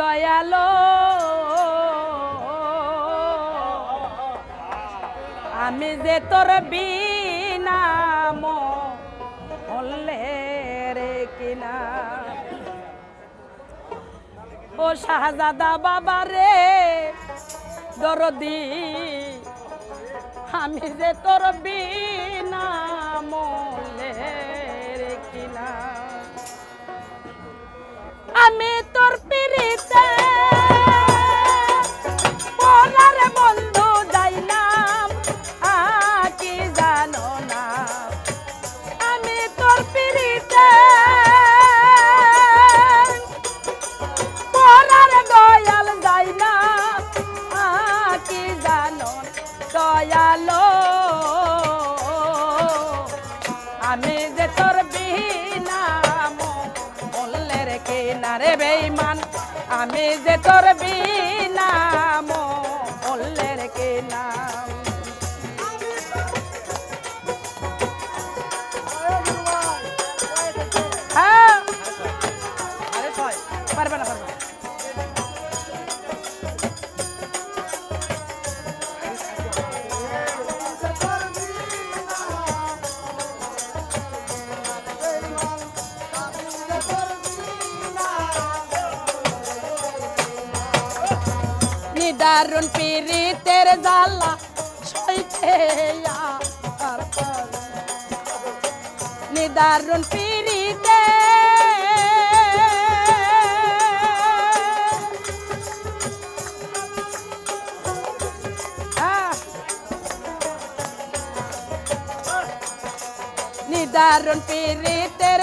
দয়ালো। আমি যে তোর বিনাম হলে রে কিনা। ও শাহজাদা বাবা রে, দরদি, আমি যে তোর বিনাম আমি যে তোর বিনাম বললে রে কে না রে বেইমান আমি যে তোর বিনা দারুণ পীড়িতের জ্বালা সইতে নিদারুণ পীড়িতে নিদারুণ পীড়িতের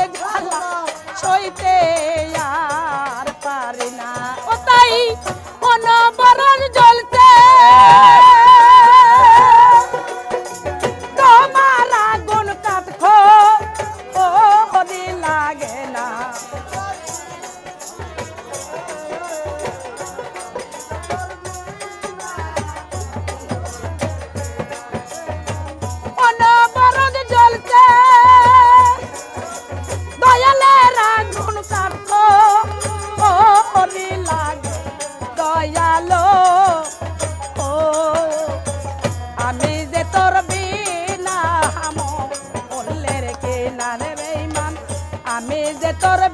torre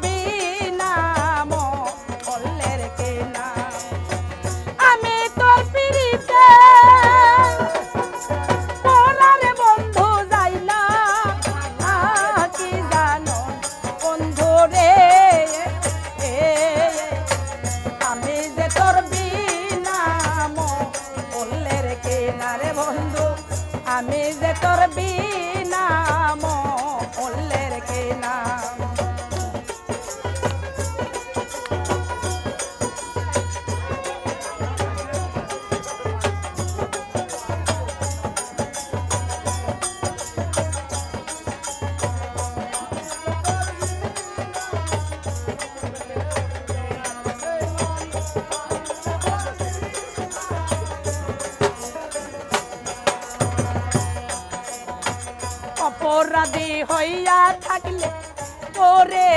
অপরাধী হইয়া থাকলে করে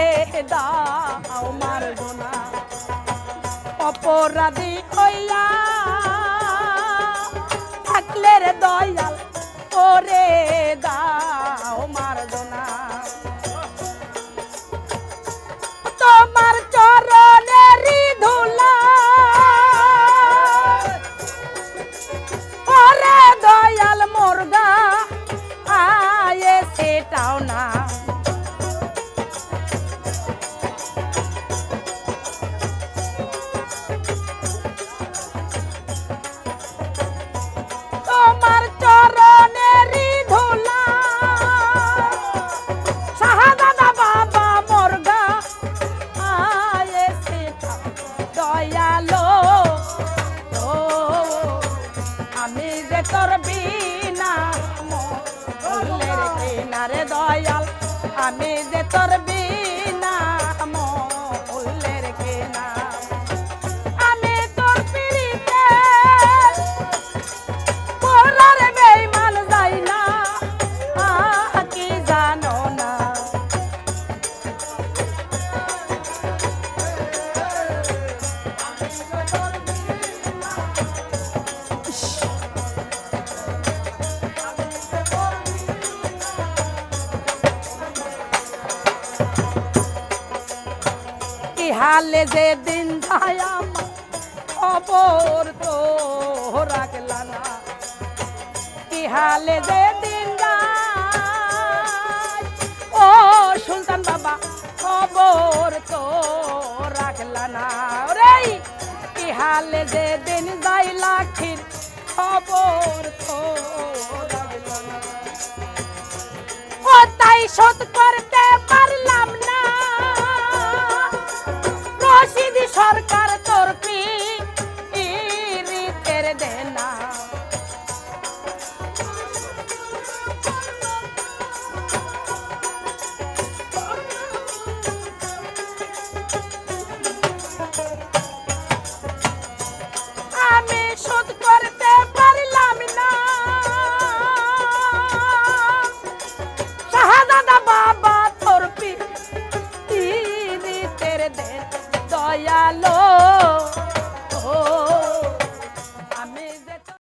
দাও মারব না অপরাধী হইয়া থাকলে রে দয়াল আমি যে তোর বিয়ে হালে যে দিন যায় খবর তো রাখলা না। হালে যে দিন যায়, ও সুলতান বাবা, খবর তো রাখলা না। রে কি হালে যে দিন যাই লাখির খবর তো রাখলা না। ও তাই সৎ